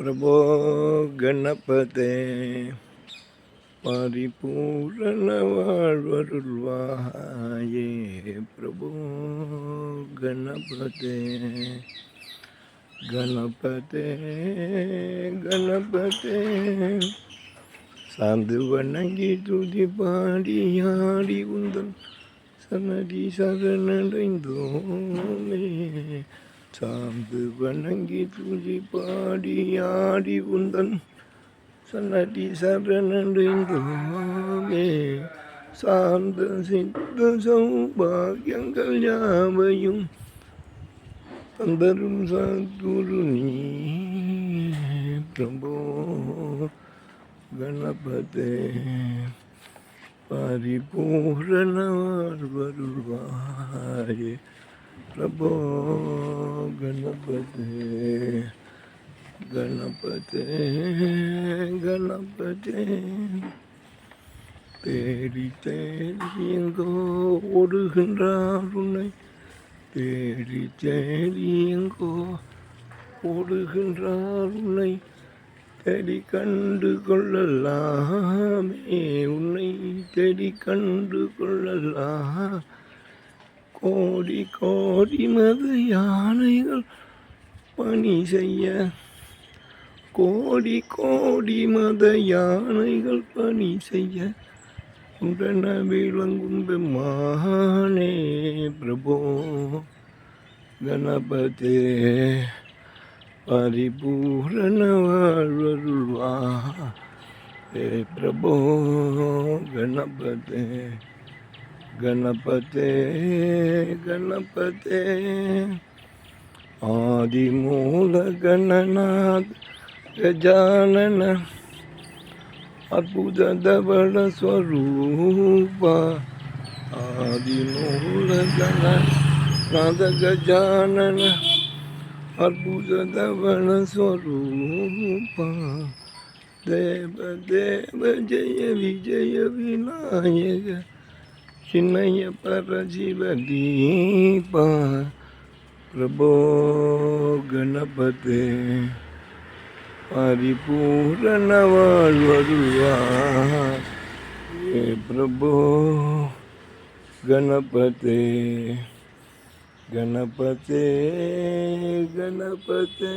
பிரபோ கணபதே பரிபூரண வாழ்வருள்வாயே பிரபோ கணபதே. கணபதே கணபதே சாந்து வணங்கி துதி பாடி ஆடி உந்தன் சன்னதி சரணடைந்தோமே. சார்ந்து வணங்கி துதி பாடி ஆடி உந்தன் சன்னதி சரணே சார்ந்த சித்த சௌபாகியங்கள் யாவையும் தந்தரும் சத்குரு நீ. பிரபோ கணபதே பரிபூரண வருவாயே. பிரபோ கணபதே கணபதே கணபதே. தேடி தேடி எங்கோ ஓடுகின்றார் உன்னை. தேடி தேடி எங்கோ ஓடுகின்றார் உன்னை. தேடி கண்டு கொள்ளலாமே உன்னை. தேடி கண்டு கொள்ளலாம். கோடி கோடி மது யானைகள் பணி செய்ய. கோடி கோடி மத யானைகள் பணி செய்ய. உடன விளங்கும் பெம்மானே பிரபோ. கணபதே பரிபூரண வாழ்வருள்வா. ஏ பிரபோ கணபதே. गणपते गणपते। आदि मूल गणनाथ गजानन अद्भुत दबल स्वरूप। आदिमूल गणनाथ गजानन अद्भुत दबल स्वरूप। देव देव, जय, विजय, विनायक। चिन्हय पर जीव दीप प्रभो गणपते परिपूर्णवाल्वरुआ हे प्रभो गणपते। गणपते गणपते।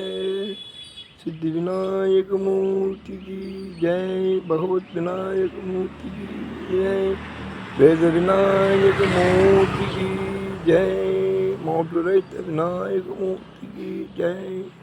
सिद्धि विनायक मूर्ति की जय, भगवत विनायक मूर्ति की जय। Vedere nai ke mooti ki jai, mooti rei te nai ke mooti ki jai.